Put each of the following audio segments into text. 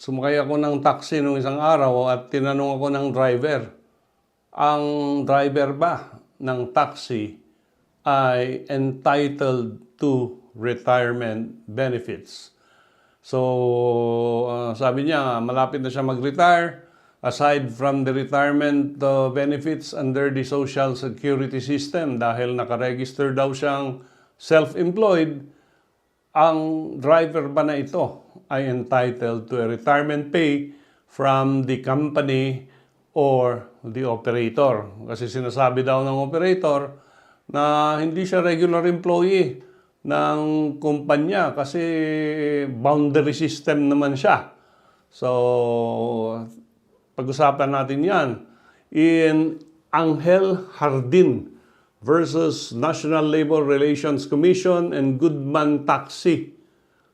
sumakay ako ng taxi nung isang araw at tinanong ako ng driver, ang driver ba ng taxi ay entitled to retirement benefits? So, uh, sabi niya, malapit na siya mag-retire. Aside from the retirement uh, benefits under the Social Security System, dahil nakaregister daw siyang self-employed, ang driver ba na ito ay entitled to a retirement pay from the company or the operator. Kasi sinasabi daw ng operator na hindi siya regular employee ng kumpanya kasi boundary system naman siya. So, pag-usapan natin yan. In Angel Hardin versus National Labor Relations Commission and Goodman Taxi.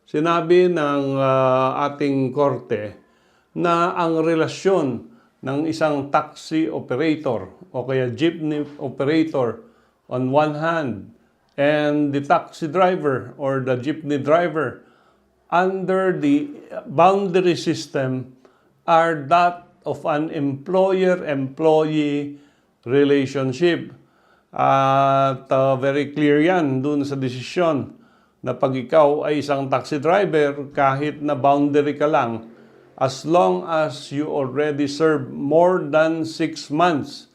Sinabi ng ah, ating korte na ang relasyon ng isang taxi operator o kaya jeepney operator on one hand and the taxi driver or the jeepney driver under the boundary system are that of an employer-employee relationship. At uh, very clear yan dun sa desisyon na pag ikaw ay isang taxi driver, kahit na boundary ka lang, as long as you already serve more than six months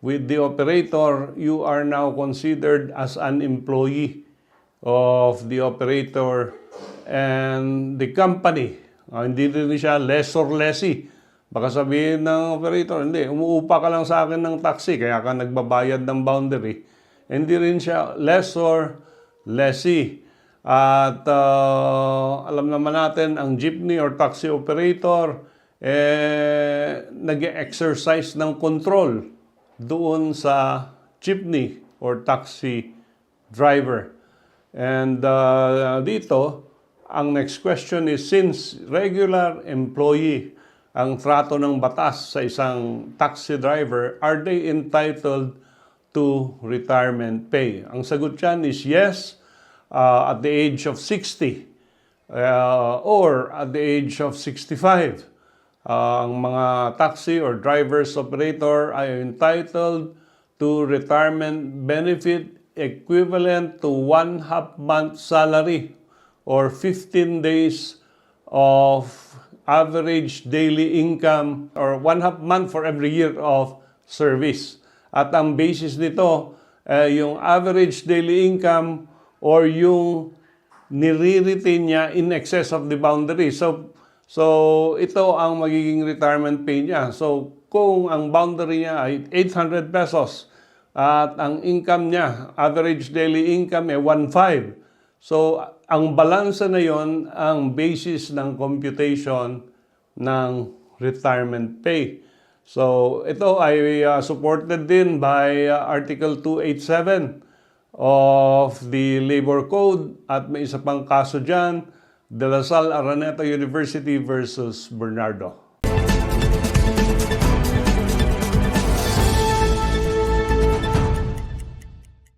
with the operator, you are now considered as an employee of the operator and the company. Ah, hindi rin siya less or lessee. Baka sabihin ng operator, hindi, umuupa ka lang sa akin ng taxi, kaya ka nagbabayad ng boundary. Hindi rin siya less or lessee. At ah, alam naman natin, ang jeepney or taxi operator, eh, nag-exercise ng control doon sa jeepney or taxi driver. And uh, dito, ang next question is, since regular employee ang trato ng batas sa isang taxi driver, are they entitled to retirement pay? Ang sagot dyan is yes, uh, at the age of 60 uh, or at the age of 65. Uh, ang mga taxi or driver's operator ay entitled to retirement benefit equivalent to one half month salary or 15 days of average daily income or one half month for every year of service. At ang basis nito, eh, yung average daily income or yung nire-retain niya in excess of the boundary. So, so ito ang magiging retirement pay niya. So, kung ang boundary niya ay 800 pesos at ang income niya, average daily income ay 1.5. So, ang balansa na yon ang basis ng computation ng retirement pay. So, ito ay uh, supported din by uh, Article 287 of the Labor Code at may isa pang kaso dyan, De La Salle Araneta University versus Bernardo.